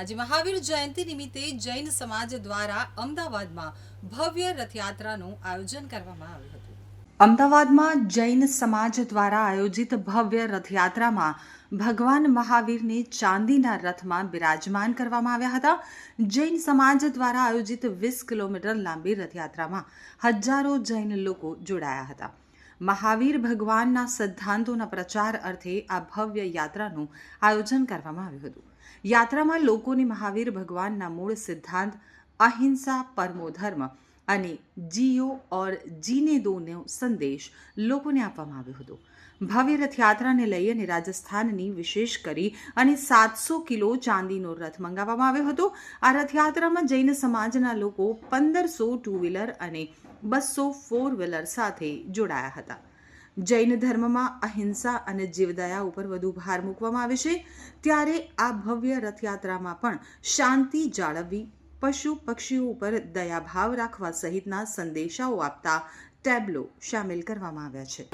આજે મહાવીર જયંતિ નિમિત્તે જૈન સમાજ દ્વારા અમદાવાદમાં ભવ્ય રથયાત્રાનું આયોજન કરવામાં આવ્યું હતું. અમદાવાદમાં જૈન સમાજ દ્વારા આયોજિત ભવ્ય રથયાત્રામાં ભગવાન મહાવીરને ચાંદીના રથમાં બિરાજમાન કરવામાં આવ્યા હતા. જૈન સમાજ દ્વારા આયોજિત વીસ કિલોમીટર લાંબી રથયાત્રામાં હજારો જૈન લોકો જોડાયા હતા. મહાવીર ભગવાનના સિદ્ધાંતોના પ્રચાર અર્થે આ ભવ્ય યાત્રાનું આયોજન કરવામાં આવ્યું હતું. યાત્રામાં લોકોને મહાવીર ભગવાનના મૂળ સિદ્ધાંત, અહિંસા પરમો ધર્મ અને જીઓ ઓર જીને દોનો સંદેશ લોકોને આપવામાં આવ્યો હતો. ભવ્ય રથયાત્રાને લઈ અને રાજસ્થાનની વિશેષ કરી અને સાતસો કિલો ચાંદીનો રથ મંગાવવામાં આવ્યો હતો. આ રથયાત્રામાં જૈન સમાજના લોકો પંદરસો ટુ વ્હીલર અને બસો ફોર વ્હીલર સાથે જોડાયા હતા. જૈન ધર્મમાં અહિંસા અને જીવદયા ઉપર વધુ ભાર મૂકવામાં આવે છે. ત્યારે આ ભવ્ય રથયાત્રામાં પણ શાંતિ જાળવવી, પશુ પક્ષીઓ ઉપર દયાભાવ રાખવા સહિતના સંદેશાઓ આપતા ટેબ્લો સામેલ કરવામાં આવ્યા છે.